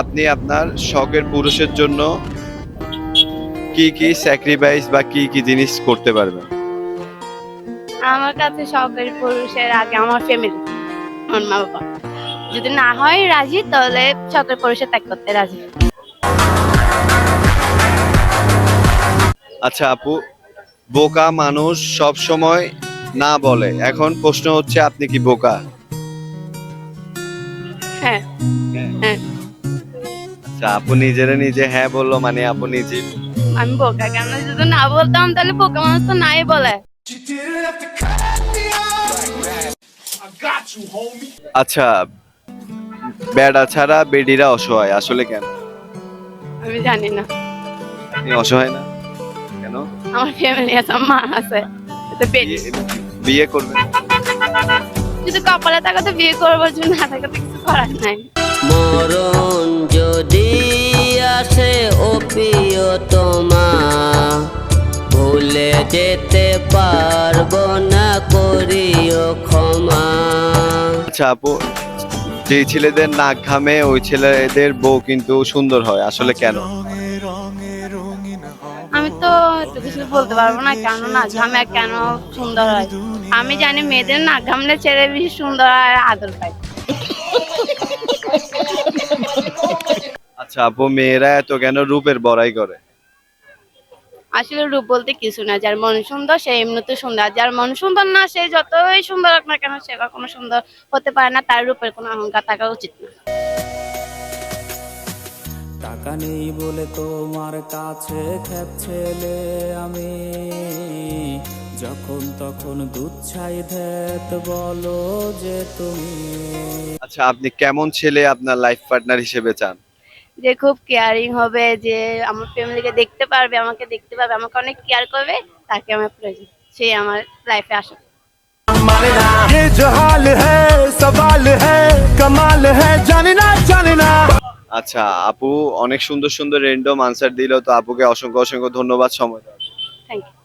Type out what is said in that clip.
আপনি আপনার শখের পুরুষের জন্য কি কি স্যাক্রিফাইস বা কি কি জিনিস করতে পারবেন? আমার কাছে শখের পুরুষের আগে আমার ফ্যামিলি আমার মা বাবা যদি না হয় রাজি তাহলে শখের পুরুষের ত্যাগ করতে রাজি। আচ্ছা আপু বোকা মানুষ সব সময় না বলে। এখন প্রশ্ন হচ্ছে আপনি কি বোকা? হ্যাঁ। হ্যাঁ। আচ্ছা আপু নিজেরা নিজে হ্যাঁ বলল মানে আপু নিজে। আমি বোকা কেন? যদি না বলতাম তাহলে বোকা মানুষ তো নাই বলে। আচ্ছা বেড়া ছাড়া বেডিরা অসহায় আসলে কেন? আমি জানি না। আপনি অসহায় না? কেন? আমার ফ্যামিলি আছে মা আছে তো বিয়ে- করবেন যদি কপালে থাকো তো বিয়ে করব যদি না থাকে তো কিছু করার নাই। মরণ যদি প্রিয়তমা ভুলে যেতে পারব না করিও ক্ষমা। আচ্ছা আপু যে ছেলেদের নাক ঘামে ওই ছেলেদের বউ কিন্তু সুন্দর হয় আসলে কেন? আমি তো এত কিছু বলতে পারব না কেন না ঘামে কেন সুন্দর হয়? আমি জানি মেয়েদের না ঘামলে ছেলে বেশি সুন্দর আর আদর পায়। আচ্ছা আপু মেয়েরা এত কেন রূপের বড়াই করে? আসলে রূপ বলতে কিছু না যার মন সুন্দর সে এমনিতে সুন্দর যার মন সুন্দর না সে যতই সুন্দর হোক না কেন সে কখনো সুন্দর হতে পারে না তার রূপের কোনো অহংকার থাকা উচিত না। টাকা নেই বলে তোমার কাছে খ্যাত ছেলে আমি। যখন তখন দুধ ছাই ধ্যাত বলো যে তুমি। আচ্ছা আপনি কেমন ছেলে আপনার লাইফ পার্টনার হিসেবে চান? যে খুব কেয়ারিং হবে যে আমার ফ্যামিলিকে দেখতে পারবে আমাকে দেখতে পারবে আমাকে অনেক কেয়ার করবে তাকে আমার প্রয়োজন সে আমার লাইফে আসে ये जो हाल है सवाल है कमाल है जानना जानना আচ্ছা আপু অনেক সুন্দর সুন্দর রেন্ডম আনসার দিল তো আপুকে অসংখ্য অসংখ্য ধন্যবাদ সময় দেওয়ার জন্য। Thank you